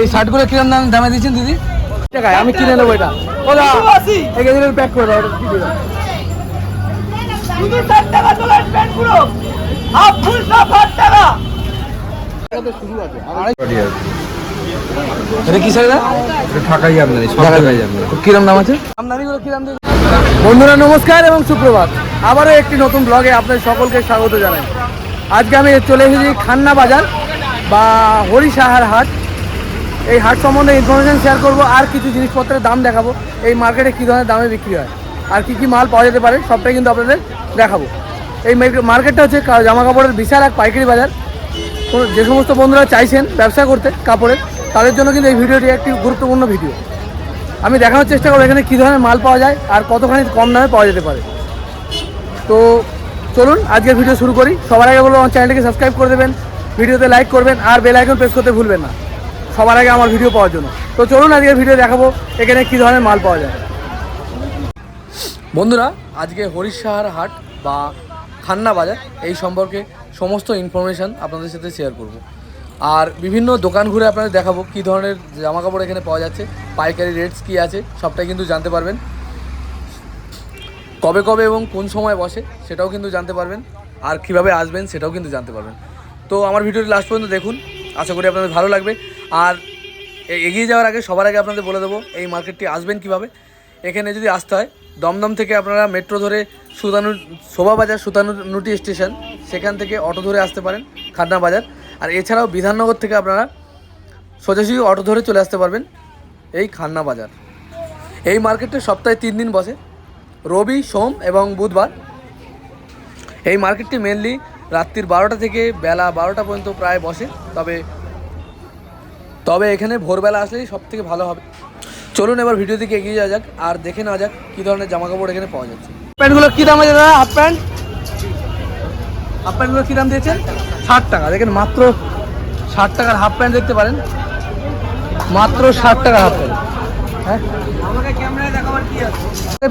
এই শার্টগুলো কিরম দাম দামে দিচ্ছেন দিদি? টাকায় আমি কিনে নেব এটা। প্যাক করে দাও বন্ধুরা নমস্কার এবং সুপ্রভাত। আবারও একটি নতুন ব্লগে আপনাদের সকলকে স্বাগত জানাই। আজকে আমি চলে এসেছি খান্না বাজার বা হরিসাহার হাট। এই হাট সম্বন্ধে ইনফরমেশন শেয়ার করব, আর কিছু জিনিসপত্রের দাম দেখাবো। এই মার্কেটে কী ধরনের দামে বিক্রি হয়, আর কি কি মাল পাওয়া যেতে পারে, সবটাই কিন্তু আপনাদের দেখাবো। এই মার্কেটটা হচ্ছে জামা কাপড়ের বিশাল এক পাইকারি বাজার। যে সমস্ত বন্ধুরা চাইছেন ব্যবসা করতে কাপড়ের, তাদের জন্য কিন্তু এই ভিডিওটি একটি গুরুত্বপূর্ণ ভিডিও। আমি দেখানোর চেষ্টা করব এখানে কী ধরনের মাল পাওয়া যায়, আর কতখানি কম দামে পাওয়া যেতে পারে। তো চলুন, আজকের ভিডিও শুরু করি। সবার আগে বলব, আমার চ্যানেলটিকে সাবস্ক্রাইব করে দেবেন, ভিডিওতে লাইক করবেন, আর বেল আইকন প্রেস করতে ভুলবেন না। সবার আগে আমার ভিডিও পাওয়ার জন্য। তো চলুন আজকে ভিডিও দেখাবো, এখানে কী ধরনের মাল পাওয়া যায়। বন্ধুরা, আজকে হরিশাহার হাট বা খান্না বাজার, এই সম্পর্কে সমস্ত ইনফরমেশান আপনাদের সাথে শেয়ার করব। আর বিভিন্ন দোকান ঘুরে আপনাদের দেখাবো কী ধরনের জামা কাপড় এখানে পাওয়া যাচ্ছে, পাইকারি রেটস কী আছে, সবটাই কিন্তু জানতে পারবেন। কবে কবে এবং কোন সময় বসে, সেটাও কিন্তু জানতে পারবেন। আর কীভাবে আসবেন, সেটাও কিন্তু জানতে পারবেন। তো আমার ভিডিওটি লাস্ট পর্যন্ত দেখুন। আশা করি আপনাদের ভালো লাগবে। আর এগিয়ে যাওয়ার আগে, সবার আগে আপনাদের বলে দেবো, এই মার্কেটটি আসবেন কীভাবে? এখানে যদি আসতে হয়, দমদম থেকে আপনারা মেট্রো ধরে সুতানু শোভাবাজার নুটি স্টেশন, সেখান থেকে অটো ধরে আসতে পারেন, খান্না বাজার। আর এছাড়াও বিধাননগর থেকে আপনারা সোজাসুজি অটো ধরে চলে আসতে পারবেন, এই খান্না বাজার। এই মার্কেটে সপ্তাহে তিন দিন বসে, রবি, সোম এবং বুধবার। এই মার্কেটটি মেনলি রাত্রির বারোটা থেকে বেলা বারোটা পর্যন্ত প্রায় বসে, তবে তবে এখানে ভোরবেলা আসলেই সব থেকে ভালো হবে। চলুন এবার ভিডিও দিকে এগিয়ে যাওয়া যাক আর দেখে নেওয়া যাক কী ধরনের জামা কাপড় এখানে পাওয়া যাচ্ছে। প্যান্টগুলো কী দাম আছে দাদা? Half pant? হাফ প্যান্টগুলো কী দাম দিয়েছেন? ষাট টাকা। দেখেন মাত্র ষাট টাকার হাফ প্যান্ট দেখতে পারেন। মাত্র ষাট টাকার হাফ প্যান্ট। হ্যাঁ?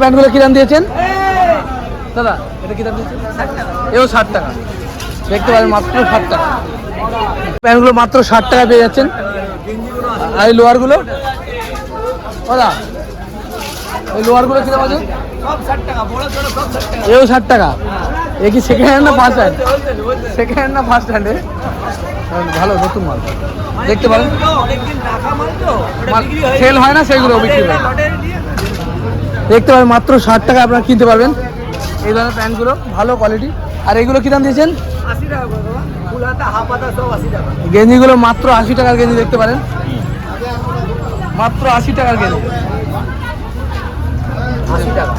প্যান্টগুলো কী দাম দিয়েছেন? দাদা এটা কী দাম দিয়েছেন? এও ষাট টাকা। দেখতে পারেন মাত্র ষাট টাকা। প্যান্টগুলো মাত্র ষাট টাকা পেয়ে যাচ্ছেন। আর এই লোয়ারগুলো দাদা ওই লোয়ারগুলো কী দাম আছে এও ষাট টাকা। এ কি সেকেন্ড হ্যান্ড না ফার্স্ট হ্যান্ড সেকেন্ড হ্যান্ড না ফার্স্ট হ্যান্ডে ভালো নতুন মাল। দেখতে পারেন। সেল হয় না সেগুলো বিক্রি হয়। দেখতে পারেন মাত্র ষাট টাকা আপনারা কিনতে পারবেন। এই ধরনের প্যান্টগুলো ভালো কোয়ালিটি আর এগুলো কী দাম দিয়েছেন? গেঞ্জিগুলো মাত্র আশি টাকার গেঞ্জি দেখতে পারেন। মাত্র আশি টাকার আশি টাকা।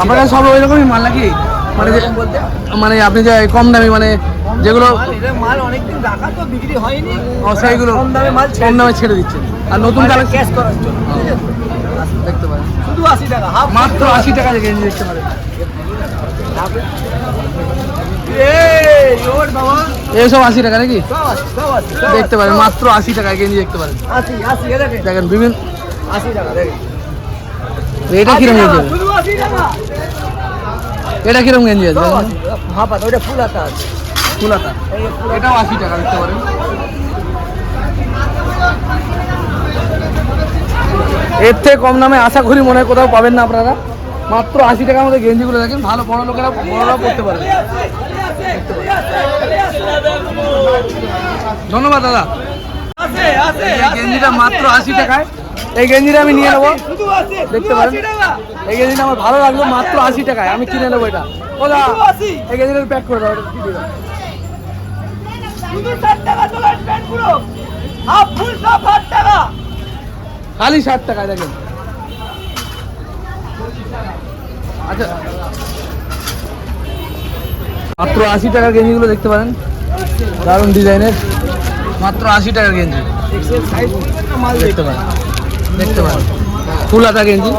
আপনার কাছে সব ওই রকমই মাল নাকি? মানে মানে আপনি যে কম দামি মানে যেগুলো মাল অনেকদিন রাখা তো বিক্রি হয়নি। কম দামে মাল কম দামে ছেড়ে দিচ্ছেন আর নতুন কালেকশন ক্যাশ করার জন্য দেখতে পারেন। শুধু আশি টাকা মাত্র আশি টাকার গেঞ্জি দেখতে পারেন। এই ওর আশি টাকা নাকি? দেখতে পারেন মাত্র আশি টাকায় গেঞ্জি দেখতে পারেন। দেখেন। বিভিন্ন টাকা এটা কিরম গেঞ্জি? টাকা। এটা কিরম গেঞ্জি আছে? হাতা ওইটা ফুল হাতা আছে। ফুলাতা। এই এটাও আশি টাকা দেখতে পারেন। এর থেকে কম দামে আশা করি মনে হয় কোথাও পাবেন না আপনারা। মাত্র আশি টাকার মধ্যে গেঞ্জিগুলো দেখেন ভালো বড় লোকেরা বড়রা পড়তে পারে ধন্যবাদ দাদা। গেঞ্জিটা মাত্র আশি টাকায়। এই গেঞ্জিটা আমি নিয়ে নেব। দেখতে পারেন। এই গেঞ্জিটা আমার ভালো লাগল মাত্র আশি টাকায়। আমি কিনে নেব এটা। ও দা এই গেঞ্জিটা প্যাক করে দাও এটা দিয়ে দাও। শুধু 60 টাকা তোলার প্যান্ট পুরো হাফ ফুল সব 60 টাকা। খালি ষাট টাকায় দেখেন। আচ্ছা। মাত্র আশি টাকার গেঞ্জিগুলো দেখতে পারেন। দারুণ ডিজাইনের। মাত্র আশি টাকার গেঞ্জি। দেখতে পারেন। দেখতে পারেন। ফুল হাতা গেঞ্জি।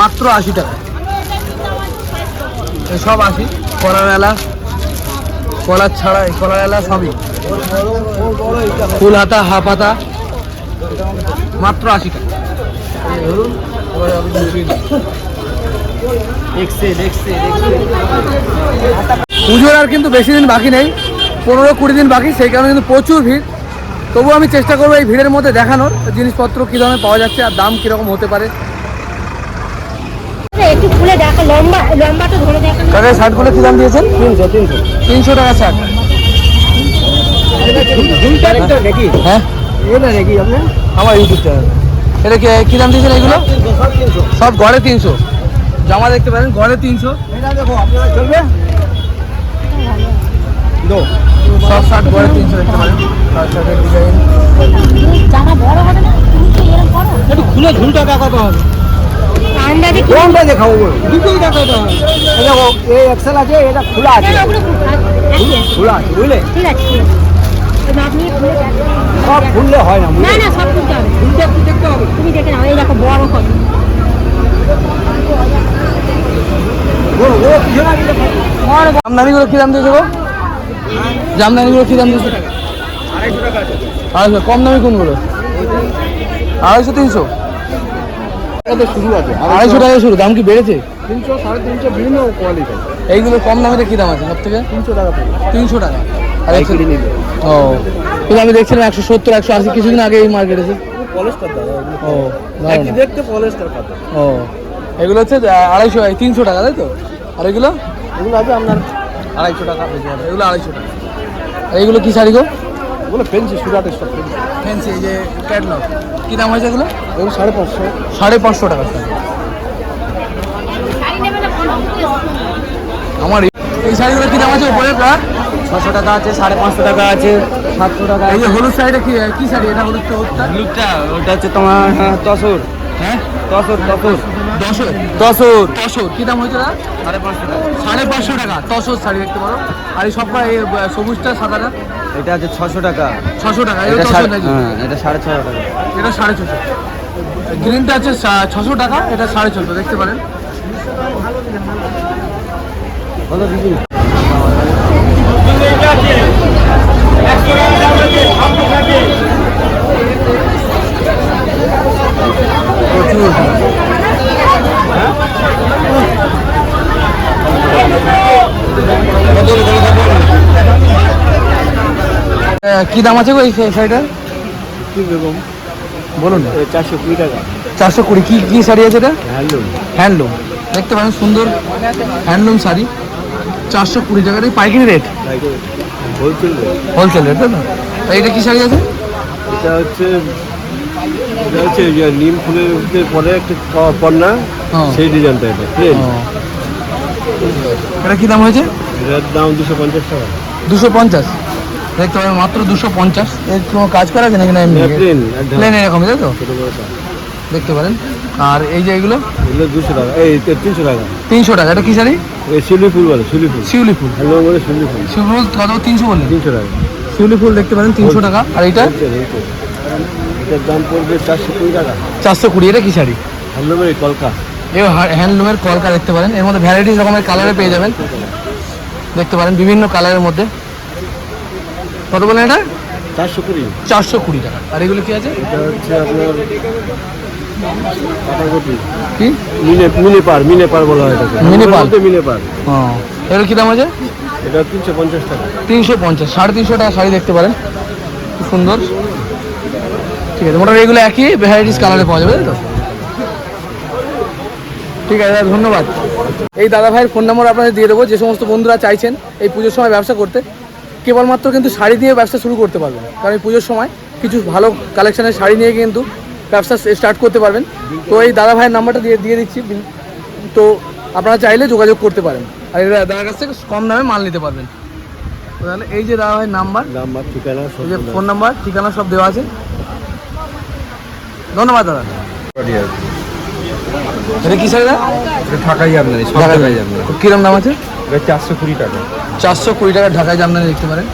মাত্র আশি টাকা। সব আশি। কলার এলা কলার ছাড়া কলার এলা সবই। ফুল হাতা হাফ হাতা মাত্র আশি টাকা। পুজোর আর কিন্তু বেশি দিন বাকি নেই পনেরো কুড়ি দিন বাকি সেই কারণে কিন্তু প্রচুর ভিড়। তবুও আমি চেষ্টা করব এই ভিড়ের মধ্যে দেখানোর জিনিসপত্র কী ধরনের পাওয়া যাচ্ছে আর দাম কীরকম হতে পারে। একটু খুলে দেখো লম্বা লম্বাটা ধরে দেখো। কাকা শার্টগুলো কী দাম দিয়েছেন? তিনশো তিনশো। তিনশো টাকা শার্ট। হ্যাঁ? আমার ইউটিউব চ্যানেল এটা কি দাম দিয়েছেন এগুলো? সব গড়ে তিনশো? জামা দেখতে পারেন গড়ে তিনশো। দেখো আপনারা চলবে দো সব শার্ট গড়ে তিনশো দেখতে পারেন। ডিজাইন জামা বড় হবে না? একটু খুলে ঝুলটা দেখাতে হবে? আন্দাজে কি কোনটা দেখাবো বলো? দুটোই দেখাতে হবে? দেখো এই এক্সেল আছে এটা খোলা আছে। খোলা আছে বুঝলে? ঠিক আছে। সব খুললে হয় না না না সব খুলতে হবে। খুলতে দেখতে হবে। তুমি দেখে নাও এই দেখো বড় কত। জামদানিগুলো কী দাম দিয়েছে গো? জামদানিগুলো কী দাম দিয়েছে? আড়াইশো। কম দামি কোনগুলো? আড়াইশো তিনশো। শুরু আছে আড়াইশো টাকা শুরু। দাম কি বেড়েছে? তিনশো সাড়ে তিনশো বিভিন্ন কোয়ালিটি এইগুলো কম দামিতে কী দাম আছে সব থেকে? তিনশো টাকা। তিনশো টাকা আর ও। কিন্তু আমি দেখছিলাম একশো সত্তর একশো আশি কিছুদিন আগে এই মার্কেটে পলেস্টার দাদা ও। একই দেখতে পলেস্টার ও এগুলো হচ্ছে আড়াইশো তিনশো টাকা তাই তো? আর এগুলো? এগুলো আছে আপনার আড়াইশো টাকা এগুলো আড়াইশো টাকা। আর এইগুলো কী শাড়ি গো? ওগুলো পেন্সি সুরাটের সব পেন্সি ফ্যান্সি এই যে ক্যাটলগ কী দাম হয়েছে এগুলো? এগুলো সাড়ে পাঁচশো। সাড়ে পাঁচশো টাকা আমার এই- এই শাড়িগুলো কী দাম আছে উপরে প্রায় ছশো টাকা আছে সাড়ে পাঁচশো টাকা আছে সাতশো টাকা এই যে হলুদ শাড়িটা কি কি শাড়ি? এটা হলুদ তো হলুদটা? ওটা হচ্ছে তোমার হ্যাঁ, তসর। হ্যাঁ? তসর তসর। দশর তসর। তসর। কি দাম হয়েছে দাদা সাড়ে পাঁচশো টাকা। সাড়ে পাঁচশো টাকা। তসর শাড়ি দেখতে পারো। আর এই সবটা এই সবুজটা সাদাটা? এটা আছে ছশো টাকা। ছশো টাকা এটা এটা সাড়ে হ্যাঁ এটা সাড়ে ছশো টাকা। এটা সাড়ে ছশো। গ্রিনটা আছে ছশো টাকা এটা সাড়ে ছশো দেখতে পারেন। কি দাম আছে গো এই শাড়িটার বলুন। চারশো কুড়ি টাকা। চারশো কুড়ি। কি কি শাড়ি আছে এটা? হ্যান্ডলুম। হ্যান্ডলুম। দেখতে পারেন সুন্দর হ্যান্ডলুম শাড়ি। চারশো কুড়ি টাকার এই পাইকারি রেট হোলসেল রেট তাই তা? এটা কি শাড়ি আছে? এটা হচ্ছে এটা হচ্ছে যে নিম ফুলের পরে একটা। সেই ডিজাইনটা এটা প্লেন ও। এটা কি দাম হয়েছে? এটার দাম দুশো পঞ্চাশ টাকা। দুশো পঞ্চাশ। দেখতে মাত্র দুশো পঞ্চাশ। এর কোনো কাজ করা আছে নাকি না এমনি? প্লেন একদম। প্লেন এরকম তাই তো? দেখতে পারেন। আর এই যে এগুলো? এগুলো দুশো টাকা। এই তিনশো টাকা। তিনশো টাকা। এটা কি শাড়ি? শিউলি ফুল বলে শিউলি ফুল। শিউলি ফুল। বলে শিউলি ফুল। শিউলি ফুল কত? তিনশো বললেন। তিনশো টাকা। শিউলি ফুল দেখতে পারেন তিনশো টাকা। আর এটা wholesale। এটার দাম পড়বে চারশো কুড়ি টাকা। চারশো কুড়ি। এটা কি শাড়ি? হ্যান্ডলুমের কলকা। এই হ্যান্ডলুমের কলকা দেখতে পারেন। এর মধ্যে ভ্যারাইটিস রকমের কালারে পেয়ে যাবেন। দেখতে পারেন বিভিন্ন কালারের মধ্যে। কত বলেন এটা? চারশো কুড়ি। চারশো কুড়ি টাকা। আর এগুলো কি আছে? এটা হচ্ছে আপনার কি? মিনে মিনে পার মিনে পার বলা হয় এটাকে। মিনে পার? বলতে মিনে পার ও এগুলো কি দাম আছে? এটা তিনশো পঞ্চাশ টাকা। তিনশো পঞ্চাশ সাড়ে তিনশো টাকা শাড়ি দেখতে পারেন। খুব সুন্দর। ঠিক আছে মোটামুটি এগুলো একই ভ্যারাইটিস কালারে পাওয়া যাবে তো? ঠিক আছে দাদা ধন্যবাদ। এই দাদা ভাইয়ের ফোন নম্বর আপনাদের দিয়ে দেবো যে সমস্ত বন্ধুরা চাইছেন এই পুজোর সময় ব্যবসা করতে কেবলমাত্র কিন্তু শাড়ি দিয়ে ব্যবসা শুরু করতে পারবেন। কারণ এই পুজোর সময় কিছু ভালো কালেকশনের শাড়ি নিয়ে কিন্তু ব্যবসা স্টার্ট করতে পারবেন। তো এই দাদা ভাইয়ের নাম্বারটা দিয়ে দিয়ে দিচ্ছি। তো আপনারা চাইলে যোগাযোগ করতে পারেন। আর এই দাদার কাছ থেকে কম দামে মাল নিতে পারবেন। তাহলে এই যে দাদা ভাইয়ের নাম্বার নাম্বার ঠিকানা এই যে ফোন নাম্বার ঠিকানা সব দেওয়া আছে। ধন্যবাদ দাদা। এটা কি দাদা ঢাকাই ঢাকাই কিরম দাম আছে? চারশো কুড়ি টাকা। চারশো কুড়ি টাকা ঢাকায় জামদানি দেখতে পারেন।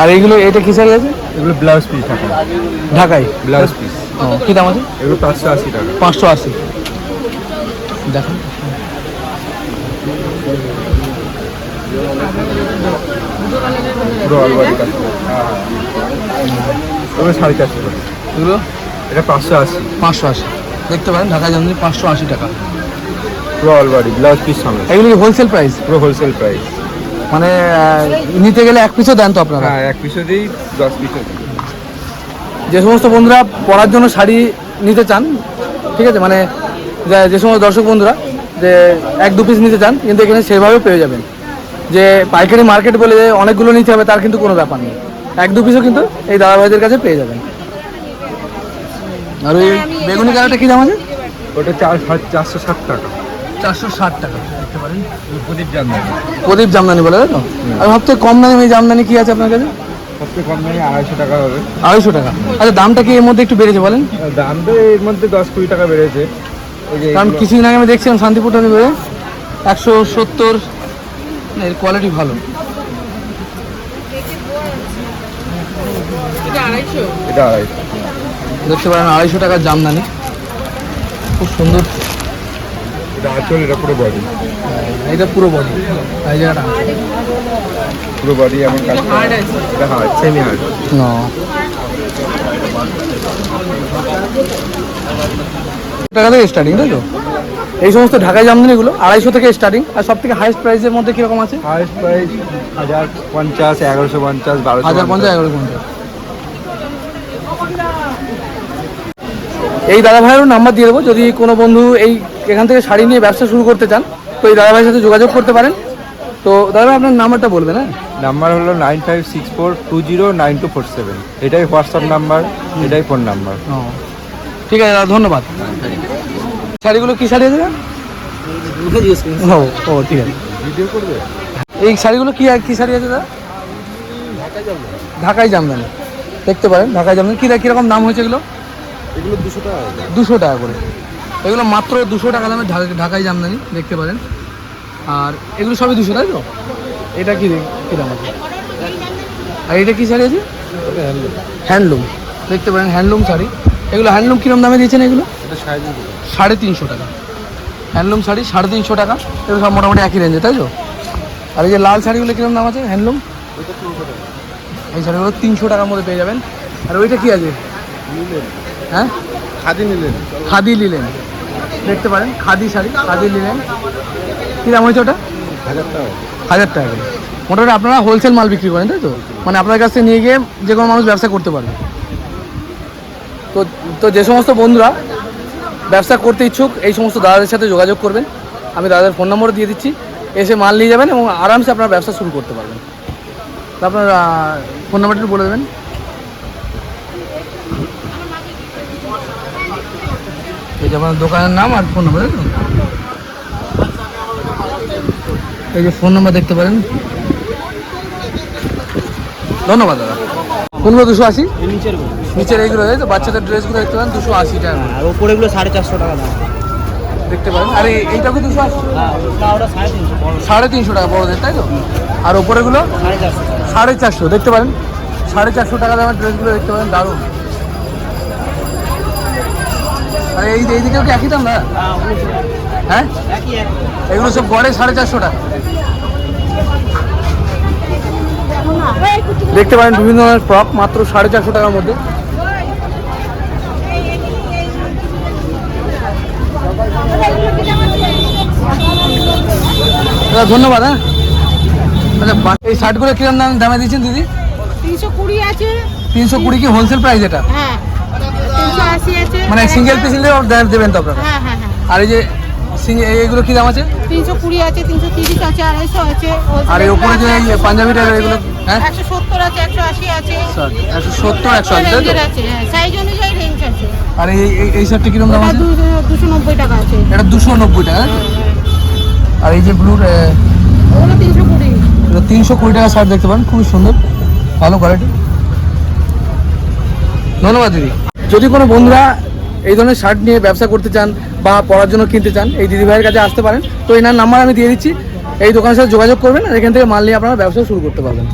আর এইগুলো এটা কি শাড়ি আছে? এগুলো ব্লাউজ পিস টাকা ঢাকায়? Blouse piece. কী দাম আছে? এগুলো পাঁচশো আশি টাকা। পাঁচশো আশি। দেখুন। হ্যাঁ। সাড়ে চারশো এগুলো? এটা পাঁচশো আশি। পাঁচশো আশি। দেখতে পারেন জামদানি পাঁচশো আশি টাকা। পুরো অলবাড়ি ব্লাউজ পিস সামনে। এগুলো হোলসেল প্রাইস পুরো হোলসেল প্রাইস মানে নিতে গেলে এক পিসও দেন তো আপনারা? হ্যাঁ এক পিসও দিই দশ পিসও যে সমস্ত বন্ধুরা পরার জন্য শাড়ি নিতে চান ঠিক আছে মানে যে- যে সমস্ত দর্শক বন্ধুরা যে এক দু পিস নিতে চান কিন্তু এখানে সেভাবে পেয়ে যাবেন। যে পাইকারি মার্কেট বলে যে অনেকগুলো নিতে হবে তার কিন্তু কোনো ব্যাপার নেই। এক দু পিসও কিন্তু এই দাদাভাইদের কাছে পেয়ে যাবেন। আর ওই বেগুনি কালারটা কী দাম আছে? ওটা চার চারশো ষাট টাকা। চারশো ষাট টাকা। দেখতে পারেন। প্রদীপ জামদানি। বলে তাই তো? আর সবথেকে কম দামে এই জামদানি কি আছে আপনার কাছে? সবচেয়ে কম দামে আড়াইশো টাকা হবে। আড়াইশো টাকা। আচ্ছা দামটা কি এর মধ্যে একটু বেড়েছে বলেন? দাম তো এর মধ্যে দশ কুড়ি টাকা বেড়েছে। কারণ কিছুদিন আগে আমি দেখছিলাম একশো সত্তর এর কোয়ালিটি ভালো। দেখতে পারেন আড়াইশো টাকার জামদানি। খুব সুন্দর। এটা আঁচল এটা পুরো বডি এটা পুরো বডি এই জায়গাটা। পুরো বডি এমন কাজ। এটা হার্ড সেমি হার্ড না টাকা থেকে স্টার্টিং তাই তো? এই সমস্ত ঢাকায় জামদানিগুলো আড়াইশো থেকে স্টার্টিং আর সব থেকে হাইস্ট প্রাইসের মধ্যে কীরকম আছে? হাইস্ট প্রাইস হাজার পঞ্চাশ এগারোশো পঞ্চাশ বারোশো হাজার পঞ্চাশ এগারো পঞ্চাশ। এই দাদা ভাইয়েরও নাম্বার দিয়ে দেবো। যদি কোনো বন্ধু এই এখান থেকে শাড়ি নিয়ে ব্যবসা শুরু করতে চান তো এই দাদা ভাইয়ের সাথে যোগাযোগ করতে পারেন। তো দাদা আপনার নাম্বারটা বলবেন হ্যাঁ? নাম্বার হলো nine five six four two zero nine two four seven. এটাই হোয়াটসঅ্যাপ নাম্বার এটাই ফোন নাম্বার। ও ঠিক আছে দাদা ধন্যবাদ। শাড়িগুলো কি শাড়ি আছে ও ও ঠিক আছে। ভিডিও করবে এই শাড়িগুলো কি কি শাড়ি আছে দাদা? ঢাকাই জামদানি। দেখতে পারেন ঢাকায় জামদানি। কী কীরকম দাম হয়েছে এগুলো? এগুলো দুশো টাকা। দুশো টাকা করে। এগুলো মাত্র দুশো টাকা দামে ঢাকা- ঢাকাই জামদানি দেখতে পারেন। আর এগুলো সবই দুশো তাই তো? এটা কি কী দাম আছে? আর এটা কি শাড়ি আছে? হ্যান্ডলুম। দেখতে পারেন হ্যান্ডলুম শাড়ি। এগুলো হ্যান্ডলুম কীরকম দামে দিয়েছেন এগুলো? সাড়ে তিনশো টাকা। হ্যান্ডলুম শাড়ি সাড়ে তিনশো টাকা। এগুলো সব মোটামুটি একই রেঞ্জে তাই তো? আর এই যে লাল শাড়িগুলো কীরকম দাম আছে? হ্যান্ডলুম? এই শাড়িগুলো তিনশো টাকার মধ্যে পেয়ে যাবেন। আর ওইটা কি আছে? হ্যাঁ? খাদি নিলেন খাদি লিলেন দেখতে পারেন, খাদি শাড়ি, খাদি লিলেন কী দাম হয়েছে ওটা? হাজার টাকা হাজার টাকা করে। মোটামুটি আপনারা হোলসেল মাল বিক্রি করেন, তাই তো? মানে আপনার কাছ নিয়ে গিয়ে যে কোনো মানুষ ব্যবসা করতে পারবে। তো তো যে সমস্ত বন্ধুরা ব্যবসা করতে ইচ্ছুক, এই সমস্ত দাদাদের সাথে যোগাযোগ করবেন। আমি দাদাদের ফোন নম্বর দিয়ে দিচ্ছি। এসে মাল নিয়ে যাবেন এবং আরামসে আপনার ব্যবসা শুরু করতে পারবেন। আপনার ফোন নাম্বারটা বলে দেবেন। এই যে আপনার দোকানের নাম আর ফোন নাম্বার এই যে ফোন নাম্বার দেখতে পারেন। ধন্যবাদ দাদা। কোনগুলো দুশো আশি? নিচের এইগুলো তাই তো বাচ্চাদের ড্রেসগুলো দেখতে পারেন দুশো আশি টাকা। আর ওপরেগুলো সাড়ে চারশো টাকা দাম। দেখতে পারেন। আর এই- এইটাকে দুশো আশি? হ্যাঁ সাড়ে তিনশো টাকা বড়দের তাই তো? আর ওপরেগুলো সাড়ে চারশো। সাড়ে চারশো দেখতে পারেন। সাড়ে চারশো টাকা দামের ড্রেসগুলো দেখতে পারেন দারুণ আর এই এইদিকেও কি একই দাম দাদা হ্যাঁ? হ্যাঁ? এগুলো সব গড়ে সাড়ে চারশো টাকা। দেখতে পারেন বিভিন্ন ধরনের ফ্রক মাত্র সাড়ে চারশো টাকার মধ্যে। দাদা ধন্যবাদ হ্যাঁ? আচ্ছা এই শার্টগুলো কিরম দাম দামে দিচ্ছেন দিদি? তিনশো কুড়ি আছে। তিনশো কুড়ি কি হোলসেল প্রাইস এটা? হ্যাঁ। মানে সিঙ্গেল পিস নিলে দেবেন তো আপনারা? হ্যাঁ হ্যাঁ হ্যাঁ। আর এই যে এইগুলো কি দাম আছে? তিনশো কুড়ি আছে তিনশো তিরিশ আছে আড়াইশো আছে। আর এই উপরে যে পাঞ্জাবি টাইপের এগুলো হ্যাঁ? একশো সত্তর আছে একশো আশি আছে। একশো সত্তর একশো আশি তাই তো? রেঞ্জের আছে সাইজ অনুযায়ী রেঞ্জ আছে। আর এই এই- শার্টটি কিরম দাম আছে? দুশো- নব্বই টাকা আছে। এটা দুশো নব্বই টাকা আর এই যে ব্লু ওগুলো তিনশো কুড়ি। তিনশো কুড়ি টাকা শার্ট দেখতে পারেন খুবই সুন্দর ভালো কোয়ালিটি ধন্যবাদ দিদি। যদি কোনো বন্ধুরা এই ধরনের শার্ট নিয়ে ব্যবসা করতে চান বা পড়ার জন্য কিনতে চান এই দিদিভাইয়ের কাছে আসতে পারেন। তো এনার নাম্বার আমি দিয়ে দিচ্ছি। এই দোকানের সাথে যোগাযোগ করবেন আর এখান থেকে মাল নিয়ে আপনারা ব্যবসা শুরু করতে পারবেন।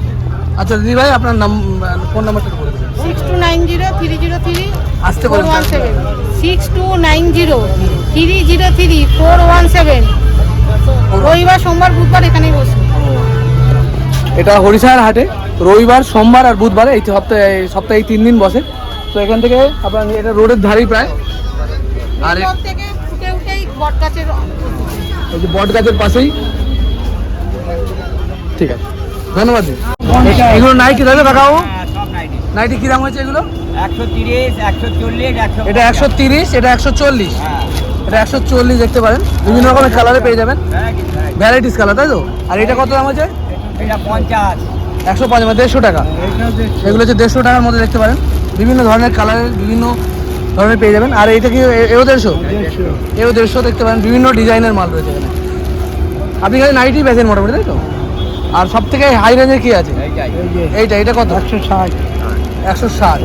আচ্ছা দিদিভাই আপনার নাম ফোন নাম্বারটা বলে দেবেন। Six two nine zero three zero three আসতে six two nine zero three zero three four one seven রবিবার সোমবার বুধবার এখানেই বসি এটা হরিশার হাটে। রবিবার সোমবার আর বুধবার এই সপ্তাহে সপ্তাহে এই তিন দিন বসে। তো এখান থেকে আপনার এটা রোডের ধারেই প্রায়। আর উঠেই বট গাছের যে বট গাছের পাশেই। ঠিক আছে। ধন্যবাদ দিদি এগুলো নাইটি তো কাকাও নাইটি কী দাম হয়েছে এগুলো? এটা একশো তিরিশ এটা একশো চল্লিশ। এটা একশো চল্লিশ দেখতে পারেন। বিভিন্ন রকমের কালারে পেয়ে যাবেন। ভ্যারাইটিস কালার তাই তো? আর এটা কত দাম আছে এটা পঞ্চাশ। একশো পাঁচ মানে দেড়শো টাকা। এগুলো হচ্ছে দেড়শো টাকার মধ্যে দেখতে পারেন। বিভিন্ন ধরনের কালারের বিভিন্ন ধরনের পেয়ে যাবেন। আর এইটা কি এও দেড়শো? এও দেড়শো দেখতে পারেন। বিভিন্ন ডিজাইনের মাল রয়েছে এখানে। আপনি খালি নাইটি বেচেন মোটামুটি, তাই তো? আর সব থেকে হাই রেঞ্জের কি আছে? এইটা এটা কত? একশো ষাট। একশো ষাট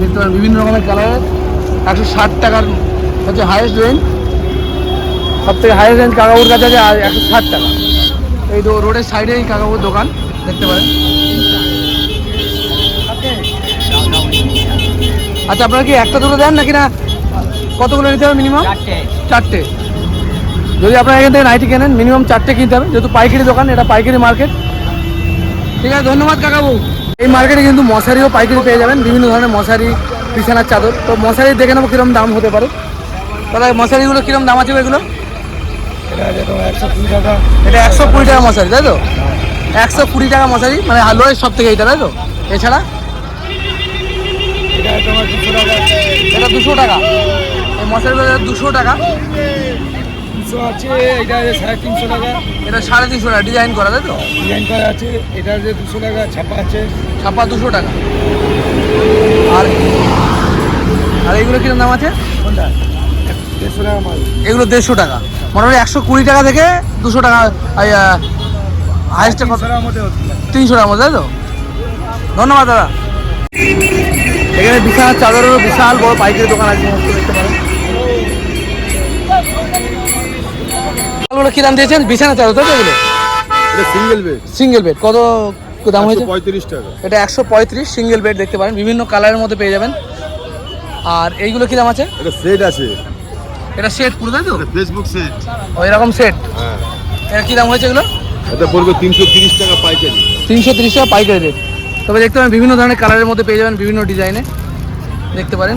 দেখতে পারেন, বিভিন্ন রকমের কালারের একশো ষাট টাকার হচ্ছে হাইয়েস্ট রেঞ্জ সব থেকে হাইয়েস্ট রেঞ্জ কাকাবুর কাছে আছে, আর একশো ষাট টাকা। এই তো রোডের সাইডে এই কাকাবুর দোকান দেখতে পারেন। আচ্ছা আপনারা কি একটা দুটো দেন নাকি না? কতগুলো নিতে হবে মিনিমাম চারটে। যদি আপনারা এখান থেকে নাইটি কেনেন মিনিমাম চারটে কিনতে হবে। যেহেতু পাইকারি দোকান এটা পাইকারি মার্কেট। ঠিক আছে ধন্যবাদ কাকাবু। এই মার্কেটে কিন্তু মশারিও পাইকারি পেয়ে যাবেন। বিভিন্ন ধরনের মশারি বিছানার চাদর। তো মশারি দেখে নেব কিরম দাম হতে পারে। তাহলে মশারিগুলো কিরম দাম আছে এগুলো? এটা একশো কুড়ি টাকা। মশারি তাই তো? একশো কুড়ি টাকা মশারি মানে লোয়ের সব থেকে এইটা তাই তো? এছাড়া? এটা দুশো টাকা। এই মশারিগুলো দুশো টাকা। আছে এটা সাড়ে তিনশো টাকা। এটা সাড়ে তিনশো টাকা ডিজাইন করা তাই তো? ডিজাইন করা আছে এটা যে দুশো টাকা ছাপা আছে। ছাপা দুশো টাকা। আর আর এগুলো কীরকম দাম আছে? কোনটা? দেড়শো টাকা এগুলো দেড়শো টাকা। মোটামুটি একশো কুড়ি টাকা থেকে দুশো টাকা হাইস্টে কত? তিনশো টাকার মধ্যে তাই তো? ধন্যবাদ দাদা। এখানে বিশাল চাদরেরও বিশাল বড় পাইকারি দোকান আছে দেখতে পারেন এগুলো কি দাম দিয়েছেন? বিছানা চাদর তাই এগুলো? সিঙ্গেল বেড সিঙ্গেল বেড কত দাম হয়েছে? পঁয়ত্রিশ টাকা। এটা একশো পঁয়ত্রিশ সিঙ্গেল বেড দেখতে পারেন। বিভিন্ন কালারের মধ্যে পেয়ে যাবেন। আর এইগুলো কি দাম আছে? এটা সেট আছে। এটা সেট পুরো তাই তো? ফেসবুক সেট ওই রকম সেট হ্যাঁ। এটা কি দাম হয়েছে এগুলো? এটা পড়বে তিনশো তিরিশ টাকা পাইকারি। তিনশো তিরিশ টাকা পাইকারি রেট তবে দেখতে পারেন বিভিন্ন ধরনের কালারের মধ্যে পেয়ে যাবেন বিভিন্ন ডিজাইনে দেখতে পারেন।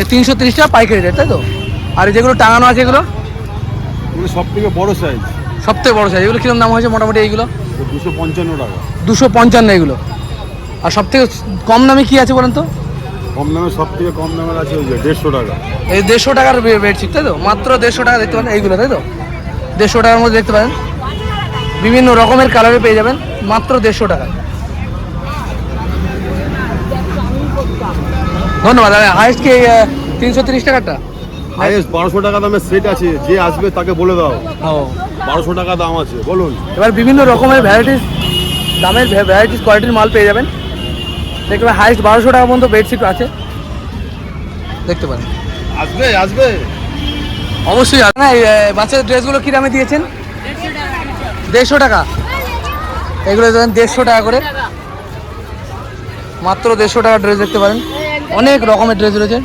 এই তিনশো তিরিশ টাকা পাইকারি রেট তাই তো? আর যেগুলো টাঙানো আছে এগুলো? এগুলো সব থেকে বড় সাইজ সব থেকে বড়ো সাইজ এগুলো কীরকম দাম হয়েছে মোটামুটি এইগুলো? দুশো পঞ্চান্ন টাকা। দুশো পঞ্চান্ন এগুলো। আর সব থেকে কম দামে কি আছে বলেন তো? কম দামে সব থেকে কম দামের আছে ওই যে দেড়শো টাকা। এই দেড়শো টাকার বেডশিট তাই তো? মাত্র দেড়শো টাকা দেখতে পারেন এইগুলো তাই তো? দেড়শো টাকার মধ্যে দেখতে পারেন। বিভিন্ন রকমের কালারে পেয়ে যাবেন মাত্র দেড়শো টাকা। ধন্যবাদ হাইস্ট কি তিনশো তিরিশ টাকাটা হাইয়েস্ট বারোশো টাকা দামের সেট আছে যে আসবে তাকে বলে দাও। ও। বারোশো টাকা দাম আছে বলুন। এবার বিভিন্ন রকমের ভ্যারাইটিস দামের ভ্যারাইটিস কোয়ালিটির মাল পেয়ে যাবেন। দেখতে পাবেন হাইস্ট বারোশো টাকা পর্যন্ত বেডশিট আছে। দেখতে পারেন। আসবে আসবে। অবশ্যই না বাচ্চাদের ড্রেসগুলো কী দামে দিয়েছেন? দেড়শো টাকা। এগুলো দেবেন দেড়শো টাকা করে। মাত্র দেড়শো টাকার ড্রেস দেখতে পারেন। অনেক রকমের ড্রেস রয়েছে।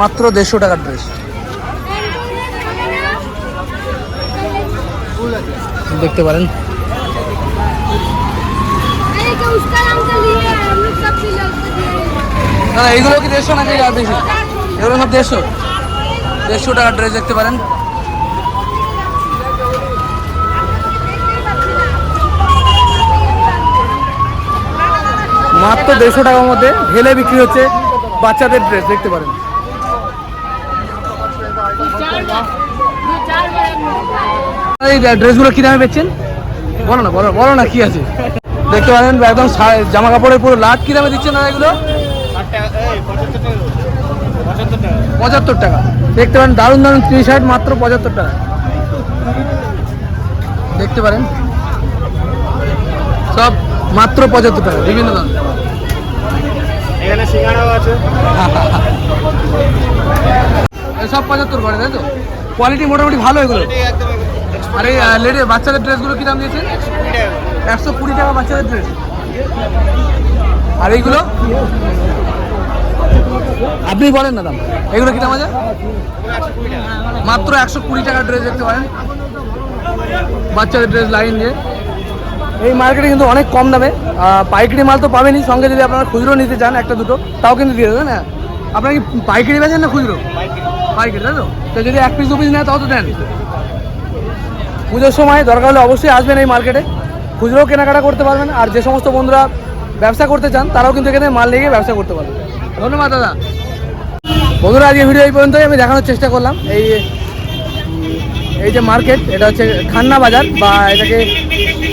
মাত্র দেড়শো টাকার ড্রেস দেখতে পারেন। দাদা এইগুলো কি দেড়শো নাকি আর বেশি? এগুলো সব দেড়শো। দেড়শো টাকার ড্রেস দেখতে পারেন। মাত্র দেড়শো টাকার মধ্যে ঢেলে বিক্রি হচ্ছে বাচ্চাদের ড্রেস, দেখতে পারেন। এই ড্রেসগুলো কি দামে বেচছেন? বলো না, বলো বলো না কি আছে। দেখতে পারেন, একদম জামা কাপড়ের পুরো লাট কি দামে দিচ্ছেন না এগুলো? পঁচাত্তর টাকা। দেখতে পারেন দারুণ দারুণ টি শার্ট মাত্র পঁচাত্তর টাকা। দেখতে পারেন। সব মাত্র পঁচাত্তর টাকা বিভিন্ন দাম। এখানে সিঙ্গারাও আছে। সব পঁচাত্তর করে তাই তো? কোয়ালিটি মোটামুটি ভালো এগুলো। আর লেডি বাচ্চাদের ড্রেসগুলো কী দাম দিয়েছেন? একশো কুড়ি টাকা। বাচ্চাদের ড্রেস আর এইগুলো? আপনি বলেন না দাম। এগুলো কি দাম আছে? মাত্র একশো কুড়ি টাকার ড্রেস দেখতে পারেন। বাচ্চাদের ড্রেস লাইন দিয়ে। এই মার্কেটে কিন্তু অনেক কম দামে। পাইকারি মাল তো পাবেনই। সঙ্গে যদি আপনারা খুচরো নিতে চান, একটা দুটো, তাও কিন্তু দিয়ে দেবেন হ্যাঁ। আপনারা কি পাইকারি বেচেন না খুচরো? পাইকারি, তাই তো? তো যদি এক পিস দু পিস নেয়, তাও তো দেন। পুজোর সময় দরকার হলে অবশ্যই আসবেন এই মার্কেটে খুচরো কেনাকাটা করতে পারবেন। আর যে সমস্ত বন্ধুরা ব্যবসা করতে চান, তারাও কিন্তু এখানে মাল নিয়ে ব্যবসা করতে পারবেন। ধন্যবাদ, দাদা। বন্ধুরা, আজকে ভিডিও এই পর্যন্তই। আমি দেখানোর চেষ্টা করলাম। এই এই যে মার্কেট এটা হচ্ছে খান্না বাজার বা এটাকে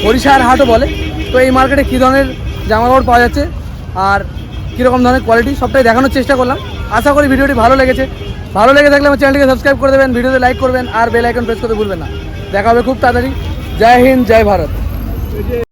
হরিশার হাটও বলে। তো এই মার্কেটে কী ধরনের জামাকাপড় পাওয়া যাচ্ছে আর কীরকম ধরনের কোয়ালিটি সবটাই দেখানোর চেষ্টা করলাম। আশা করি ভিডিওটি ভালো লেগেছে। ভালো লেগে থাকলে আমার চ্যানেলটিকে সাবস্ক্রাইব করে দেবেন, ভিডিওতে লাইক করবেন, আর বেল আইকন প্রেস করতে ভুলবেন না। দেখা হবে খুব তাড়াতাড়ি। জয় হিন্দ, জয় ভারত।